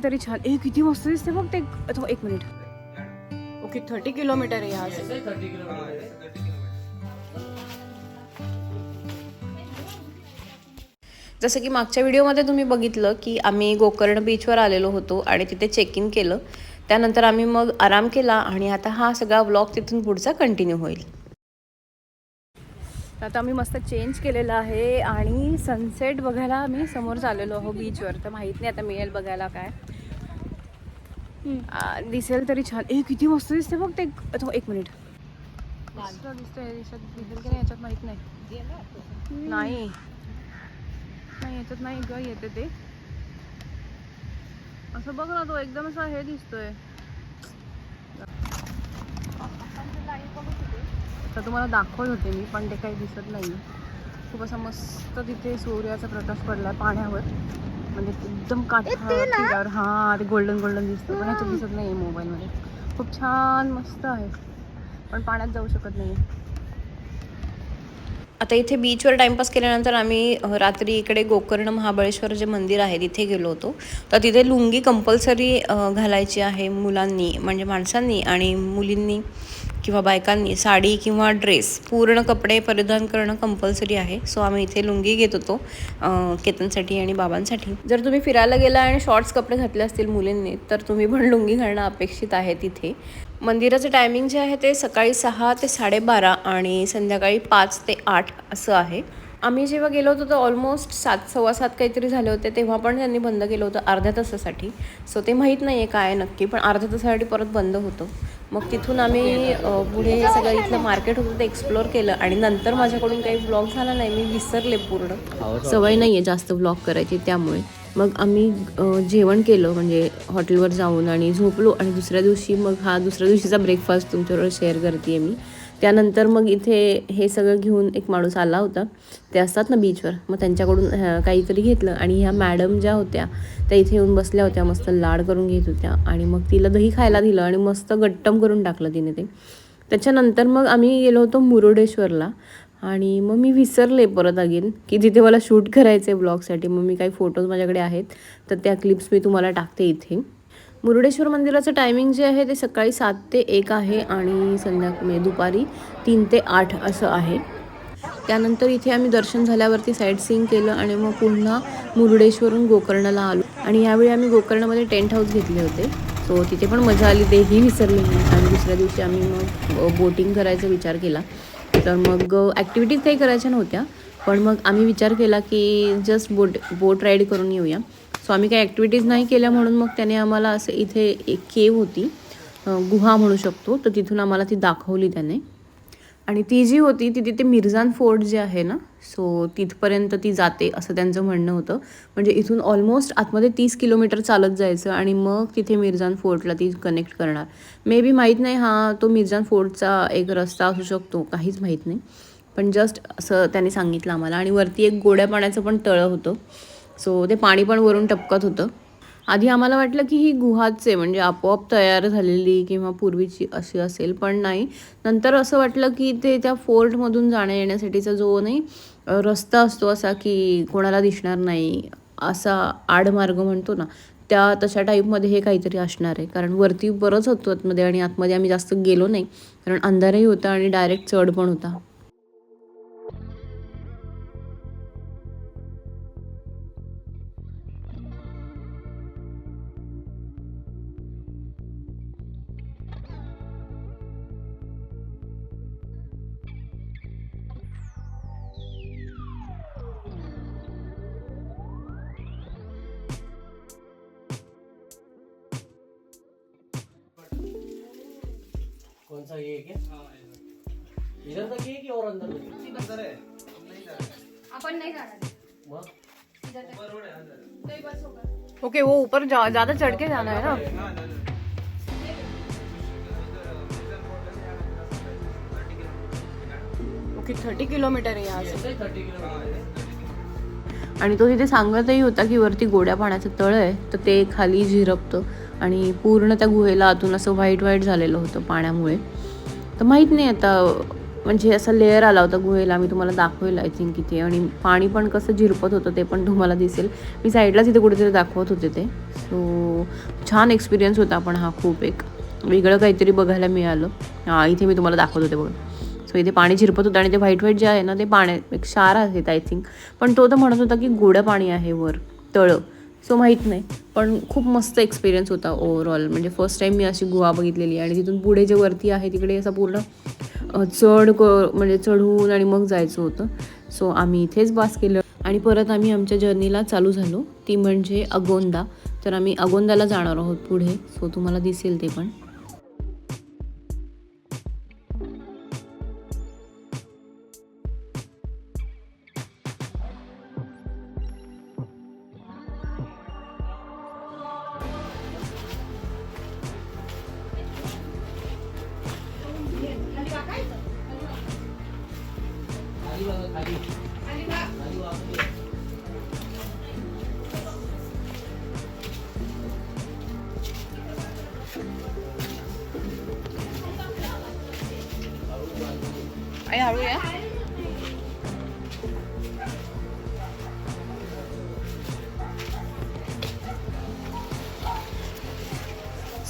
तरी छान. ए किती मस्त दिसते बघ ते. तो एक मिनिट. ओके थर्टी किलोमीटर आहे से जसं की मागच्या व्हिडिओमध्ये तुम्ही बघितलं की आम्ही गोकर्ण बीचवर आलेलो होतो आणि तिथे चेक इन केलं. त्यानंतर आम्ही मग आराम केला आणि आता हा सगळा व्लॉग तिथून पुढचा कंटिन्यू होईल. आता आम्ही मस्त चेंज केलेलं आहे आणि सनसेट बघायला आम्ही समोर चाललेलो आहो बीचवर तर माहीत नाही आता मिळेल बघायला काय. दिसेल तरी छान. ए किती मस्त दिसते बघ ते. एक मिनिट दिसतंय दिसत. दिसेल की नाही याच्यात माहीत नाही. नाही. नाही याच्यात नाही ग येते ते. असं बघ ना तो एकदम असा हे दिसतोय. तर तुम्हाला दाखवत होते मी पण ते काही दिसत नाही. खूप असा मस्त तिथे सूर्याचा प्रकाश पडलाय पाण्यावर. म्हणजे एकदम काठावर हा ते गोल्डन गोल्डन दिसतं पण ह्याच्यात दिसत नाही मोबाईलमध्ये. खूप छान मस्त आहे. पण पाण्यात जाऊ शकत नाही आता इथे बीचवर टाइमपास केल्यानंतर आम्ही रात्री इकडे गोकर्ण महाबळेश्वर जे मंदिर आहे तिथे गेलो होतो. तर तिथे लुंगी कंपल्सरी घालायची आहे मुलांनी म्हणजे माणसांनी आणि मुलींनी. किंवा बायकांनी साडी किंवा ड्रेस पूर्ण कपडे परिधान करणं कंपल्सरी आहे. सो आम्ही इथे लुंगी घेत होतो केतनसाठी आणि बाबांसाठी. जर तुम्ही फिरायला गेला आणि शॉर्ट्स कपडे घातले असतील मुलींनी तर तुम्ही पण लुंगी घालणं अपेक्षित आहे तिथे. मंदिराचं टायमिंग जे आहे ते सकाळी सहा ते साडेबारा आणि संध्याकाळी पाच ते आठ असं आहे. आम्ही जेव्हा गेलो होतो तर ऑलमोस्ट सात सव्वा सात काहीतरी झाले होते. तेव्हा पण त्यांनी बंद केलं होतं अर्ध्या तासासाठी. सो ते माहीत नाही आहे काय नक्की पण अर्ध्या तासासाठी परत बंद होतं. मग तिथून आम्ही पुढे हे सगळं इथलं मार्केट होतं ते एक्सप्लोअर केलं आणि नंतर माझ्याकडून काही ब्लॉग झाला नाही मी विसरले पूर्ण. सवय नाही आहे जास्त ब्लॉग करायची त्यामुळे. मग आम्ही जेवण केलं म्हणजे हॉटेलवर जाऊन आणि झोपलो आणि दुसऱ्या दिवशी मग हा दुसऱ्या दिवशीचा ब्रेकफास्ट तुमच्याबरोबर शेअर करते मी. त्यानंतर मग इथे हे सगळं घेऊन एक माणूस आला होता. ते असतात ना बीचवर मग त्यांच्याकडून काहीतरी घेतलं आणि ह्या मॅडम ज्या होत्या त्या इथे येऊन बसल्या होत्या मस्त लाड करून घेत होत्या. आणि मग तिला दही खायला दिलं आणि मस्त गट्टम करून टाकलं तिने ते. त्याच्यानंतर मग आम्ही गेलो होतो मुरुडेश्वरला. आणि मग मी विसरले परत अगेन की जिथे मला शूट करायचं आहे ब्लॉगसाठी मग मी काही फोटोज माझ्याकडे आहेत तर त्या क्लिप्स मी तुम्हाला टाकते इथे. मुरुडेश्वर मंदिराचं टायमिंग जे आहे ते सकाळी सात ते एक आहे आणि संध्या म्हणजे दुपारी तीन ते आठ असं आहे. त्यानंतर इथे आम्ही दर्शन झाल्यावरती साईट सीईंग केलं आणि मग पुन्हा मुरुडेश्वरून गोकर्णला आलो. आणि यावेळी आम्ही गोकर्णमध्ये टेंट हाऊस घेतले होते. सो तिथे पण मजा आली तेही विसरले नाही. आणि दुसऱ्या दिवशी आम्ही मग बोटिंग करायचा विचार केला. तर मग ॲक्टिव्हिटीज काही करायच्या नव्हत्या. पण मग आम्ही विचार केला की जस्ट बोट बोट राईड करून येऊया. सो आम्ही काही ॲक्टिव्हिटीज नाही केल्या म्हणून मग त्याने आम्हाला असं इथे एक केव होती. गुहा म्हणू शकतो. तर तिथून आम्हाला ती दाखवली त्याने. आणि ती जी होती ती तिथे मिर्झान फोर्ट जे आहे ना सो तिथपर्यंत ती जाते असं त्यांचं म्हणणं होतं. म्हणजे इथून ऑलमोस्ट आतमध्ये तीस किलोमीटर चालत जायचं आणि मग तिथे मिर्झान फोर्टला ती कनेक्ट करणार. मे बी माहीत नाही हा तो मिर्झान फोर्टचा एक रस्ता असू शकतो काहीच माहीत नाही. पण जस्ट असं त्याने सांगितलं आम्हाला. आणि वरती एक गोड्या पाण्याचं पण तळं होतं. सो ते पाणी पण वरून टपकत होतं. आधी आम्हाला वाटलं की ही गुहाच आहे म्हणजे आपोआप तयार झालेली किंवा पूर्वीची अशी असेल पण नाही. नंतर असं वाटलं की ते त्या फोर्टमधून जाण्या येण्यासाठीचा जो नाही रस्ता असतो असा की कोणाला दिसणार नाही असा आडमार्ग म्हणतो ना त्या तशा टाईपमध्ये हे काहीतरी असणार आहे. कारण वरती बरंच होतो आतमध्ये आणि आतमध्ये आम्ही जास्त गेलो नाही. कारण अंधारही होता आणि डायरेक्ट चढ पण होता. कौन सा ये है क्या इधर तक ये कि और अंदर तक आपण नाही जाणार. मग? ओके वो ऊपर जा, ज़्यादा चढ़ के जाना है ना? ओके थर्टी किलोमीटर आहे यहाँ से थर्टी किलोमीटर आणि तो तिथे सांगतही होता की वरती गोड्या पाण्याचं तळ आहे तर ते खाली झिरपतं. आणि पूर्ण त्या गुहेला आतून असं व्हाईट व्हाईट झालेलं होतं पाण्यामुळे. तर माहीत नाही आता म्हणजे असा लेअर आला होता गुहेला मी तुम्हाला दाखवेल आय थिंक इथे. आणि पाणी पण कसं झिरपत होतं ते पण तुम्हाला दिसेल. मी साईडलाच इथे कुठेतरी दाखवत होते ते. सो छान एक्सपिरियन्स होता पण हा खूप एक. वेगळं काहीतरी बघायला मिळालं. हां इथे मी तुम्हाला दाखवत होते बघा. सो इथे पाणी झिरपत होतं आणि ते व्हाईट व्हाईट जे आहे ना ते पाण्यात एक क्षार आहेत आय थिंक पण तो तर म्हणत होता की गोडं पाणी आहे वर तळं. सो माहीत नाही. पण खूप मस्त एक्सपिरियन्स होता ओव्हरऑल म्हणजे फर्स्ट टाईम मी अशी गुहा बघितलेली आणि तिथून पुढे जे वरती आहे तिकडे असं पूर्ण चढ क म्हणजे चढून आणि मग जायचं होतं. सो आम्ही इथेच बास केलं आणि परत आम्ही आमच्या जर्नीला चालू झालो. ती म्हणजे अगोंदा. तर आम्ही अगोंदाला जाणार आहोत पुढे. सो तुम्हाला दिसेल ते पण. खाली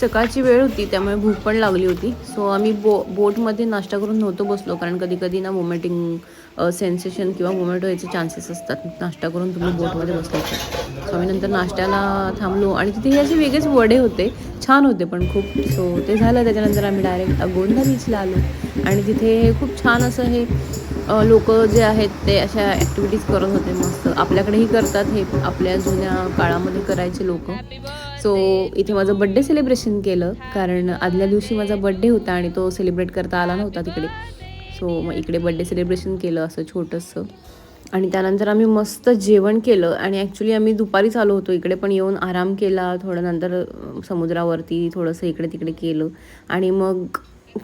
सकाळची वेळ होती त्यामुळे भूक पण लागली होती. सो आम्ही बो बोटमध्ये नाश्ता करून नव्हतो बसलो कारण कधी कधी ना वोमिटिंग सेन्सेशन किंवा वोमिट व्हायचे चान्सेस असतात. नाश्ता करून तुम्ही बोटमध्ये बसायचे सो आम्ही नंतर नाश्त्याला थांबलो. आणि तिथे हे असे वेगळेच वडे होते. छान होते पण खूप. सो ते झालं. त्याच्यानंतर आम्ही डायरेक्ट गोंदा बीचला आलो. आणि तिथे खूप छान असं हे लोक जे आहेत ते अशा ॲक्टिव्हिटीज करत होते. मस्त. आपल्याकडेही करतात हे. आपल्या जुन्या काळामध्ये करायचे लोक. सो इथे माझं बड्डे सेलिब्रेशन केलं. कारण आदल्या दिवशी माझा बड्डे होता आणि तो सेलिब्रेट करता आला नव्हता तिकडे. सो मग इकडे बड्डे सेलिब्रेशन केलं असं छोटंसं. आणि त्यानंतर आम्ही मस्त जेवण केलं आणि ॲक्च्युली आम्ही दुपारीच आलो होतो. इकडे पण येऊन आराम केला. थोडं नंतर समुद्रावरती थोडंसं इकडे तिकडे केलं. आणि मग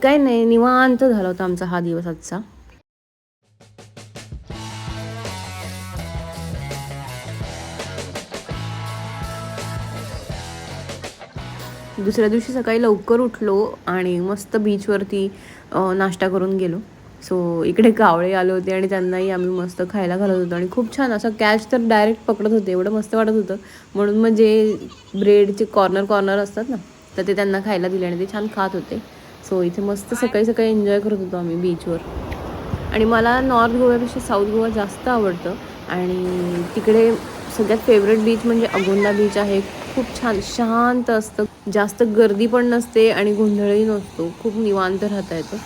काय नाही निवांत झाला होता आमचा हा दिवस आजचा. दुसऱ्या दिवशी सकाळी लवकर उठलो आणि मस्त बीचवरती नाश्ता करून गेलो. सो इकडे कावळे आले होते आणि त्यांनाही आम्ही मस्त खायला घालत होतो. आणि खूप छान असं कॅच तर डायरेक्ट पकडत होते एवढं मस्त वाटत होतं. म्हणून मग जे ब्रेडचे कॉर्नर कॉर्नर असतात ना तर ते त्यांना खायला दिले आणि ते छान खात होते. सो इथे मस्त सकाळी सकाळी एन्जॉय करत होतो आम्ही बीचवर आणि मला नॉर्थ गोव्यापेक्षा साऊथ गोवा जास्त आवडतं. आणि तिकडे सगळ्यात फेवरेट बीच म्हणजे अगोंदा बीच आहे. खूप छान शांत असतं. जास्त गर्दी पण नसते आणि गोंधळही नसतो. खूप निवांत राहता येतं.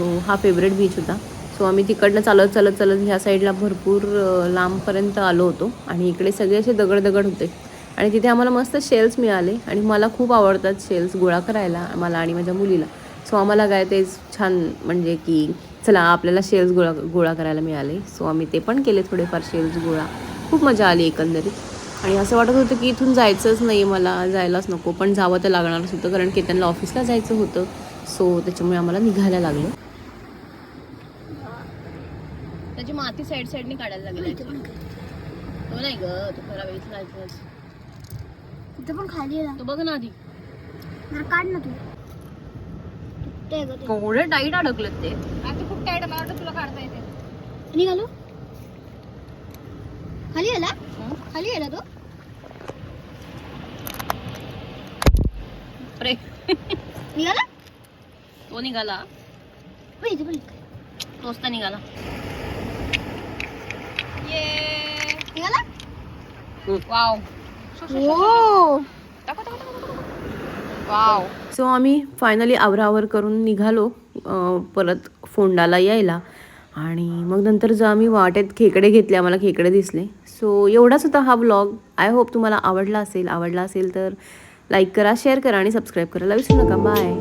सो हा फेवरेट बीच होता. सो आम्ही तिकडनं चालत चालत चालत ह्या साईडला भरपूर लांबपर्यंत आलो होतो. आणि इकडे सगळे असे दगड दगड होते. आणि तिथे आम्हाला मस्त शेल्स मिळाले. आणि मला खूप आवडतात शेल्स गोळा करायला मला आणि माझ्या मुलीला. सो आम्हाला काय तेच छान म्हणजे की चला आपल्याला शेल्स गोळा गोळा करायला मिळाले. सो आम्ही ते पण केले थोडेफार शेल्स गोळा. खूप मजा आली एकंदरीत. आणि असं वाटत होतं की इथून जायचंच नाही मला जायलाच नको. पण जावं तर लागणारच होतं कारण की त्यांना ऑफिसला जायचं होतं. सो त्याच्यामुळे आम्हाला निघायला लागलं त्याची माती साईड साईडने काढायला लागेल. तो नाही ग तो खरा वेळीच तिथं पण खाली आहे ना. तो बघ ना आधी. जरा काढ ना तू. तुटतंय ग ते. केवढे टाईट अडकलेत ते. आता खूप टाईट मला वाटतं तुला काढता येते. निघालो? खाली आला? खाली आला तो? अरे निघाला? तो निघाला. तोच तर निघाला. निघाला? वाव. हो वाव सो आम्ही फायनली आवरावर करून निघालो परत फोंडाला यायला. आणि मग नंतर जर आम्ही वाटेत खेकडे घेतले आम्हाला खेकडे दिसले. सो एवढाच होता हा ब्लॉग आय होप तुम्हाला आवडला असेल आवडला असेल तर लाईक करा शेअर करा आणि सबस्क्राईब करायला विसरू नका बाय